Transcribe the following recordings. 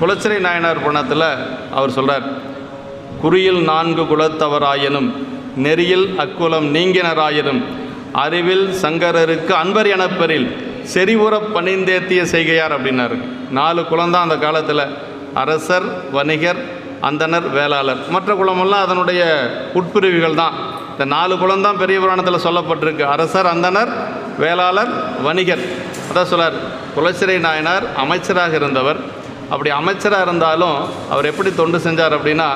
குலச்சிறை நாயனார் புராணத்தில் அவர் சொல்கிறார் குறியில் நான்கு குலத்தவராயினும் நெறியில் அக்குலம் நீங்கினராயினும் அறிவில் சங்கரருக்கு அன்பர் எனப்பெறில் செறிவுற பணிந்தேத்திய செய்கையார் அப்படின்னாரு. நாலு குலந்தான் அந்த காலத்தில். அரசர் வணிகர் அந்தனர் வேளாளர். மற்ற குலமெல்லாம் அதனுடைய உட்பிரிவுகள் தான். இந்த நாலு குலம்தான் பெரிய புராணத்தில் சொல்லப்பட்டிருக்கு. அரசர் அந்தனர் வேளாளர் வணிகர். அதான் சொல்லார் குலச்சிறை நாயனார் அமைச்சராக இருந்தவர் அப்படி அமைச்சராக இருந்தாலும் அவர் எப்படி தொண்டு செஞ்சார் அப்படின்னா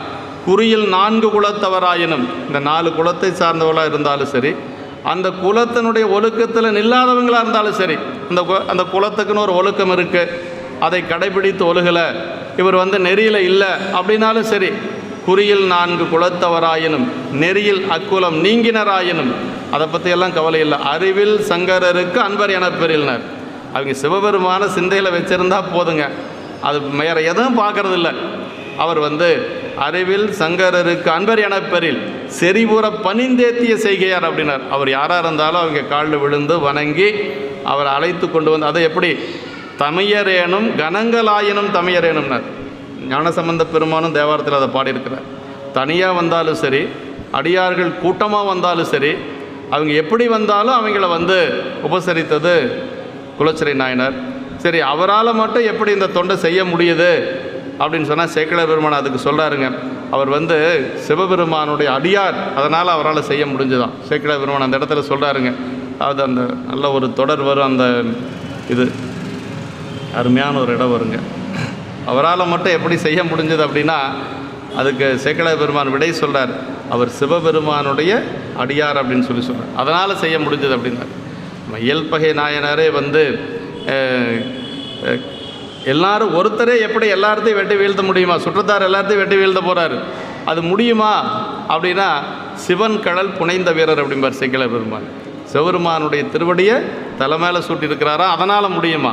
குறியில் நான்கு குலத்தவராயினும் இந்த நாலு குலத்தை சார்ந்தவர்களாக இருந்தாலும் சரி அந்த குலத்தினுடைய ஒழுக்கத்தில் நில்லாதவங்களாக இருந்தாலும் சரி அந்த கு- அந்த குலத்துக்குன்னு ஒரு ஒழுக்கம் இருக்குது அதை கடைபிடித்து ஒழுகலை இவர் வந்து நெறியில் இல்லை அப்படின்னாலும் சரி குறியில் நான்கு குலத்தவராயினும் நெறியில் அக்குலம் நீங்கினராயினும் அதை பற்றியெல்லாம் கவலை இல்லை. அறிவில் சங்கரருக்கு அன்பர் என அவங்க சிவபெருமான சிந்தையில் வச்சுருந்தா போதுங்க. அது வேறு எதுவும் பார்க்கறது அவர் வந்து அறிவில் சங்கரருக்கு அன்பர் என பெறில் செறிபுற பணிந்தேத்திய செய்கையார் அப்படின்னார். அவர் யாராக இருந்தாலும் அவங்க காலில் விழுந்து வணங்கி அவரை அழைத்து கொண்டு வந்து அதை எப்படி? தமியரேனும் கணங்களாயினும் தமியரேனும்னார். ஞானசம்பந்த பெருமானும் தேவாரத்தில் அதை பாடியிருக்கிறார். தனியாக வந்தாலும் சரி அடியார்கள் கூட்டமாக வந்தாலும் சரி அவங்க எப்படி வந்தாலும் அவங்கள வந்து உபசரித்தது குலச்சிறை நாயனார் சரி அவரால் மட்டும் எப்படி இந்த தொண்டை செய்ய முடியுது? அப்படின்னு சொன்னால் சேக்கல பெருமான் அதுக்கு சொல்கிறாருங்க அவர் வந்து சிவபெருமானுடைய அடியார் அதனால் அவரால் செய்ய முடிஞ்சுதான். சேக்கல பெருமான் அந்த இடத்துல சொல்கிறாருங்க அது அந்த நல்ல ஒரு தொடர் வரும் அந்த இது. அருமையான ஒரு இடம் வருங்க. அவரால் மட்டும் எப்படி செய்ய முடிஞ்சது அப்படின்னா அதுக்கு சேக்கல பெருமான் விடை சொல்கிறார் அவர் சிவபெருமானுடைய அடியார் அப்படின்னு சொல்லி சொல்கிறார் அதனால் செய்ய முடிஞ்சது அப்படின்னார். நம்ம இயல்பகை நாயனரே வந்து எல்லாரும் ஒருத்தரே எப்படி எல்லாத்தையும் வெட்டி வீழ்த்த முடியுமா? சுற்றத்தார் எல்லாத்தையும் வெட்டி வீழ்த்த போகிறாரு அது முடியுமா? அப்படின்னா சிவன் கடல் புனைந்த வீரர் அப்படிம்பார் சிங்கள பெருமான். சிவபெருமானுடைய திருவடியை தலை மேலே சூட்டியிருக்கிறாரா? அதனால் முடியுமா?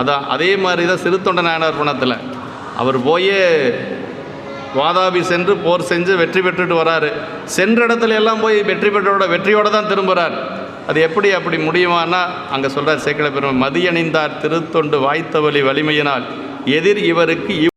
அதான் அதே மாதிரி தான் சிறுத்தொண்ட நாயனார் பணத்தில் அவர் போய் வாதாபி சென்று போர் செஞ்சு வெற்றி பெற்றுட்டு வராரு. சென்ற இடத்துல எல்லாம் போய் வெற்றி பெற்றோட வெற்றியோடு தான் திரும்புகிறார் அது எப்படி அப்படி முடியுமானா அங்கே சொல்கிறார் சேக்கல பெருமை மதியணிந்தார் திருத்தொண்டு வாய்த்தவழி வலிமையினால் எதிர் இவருக்கு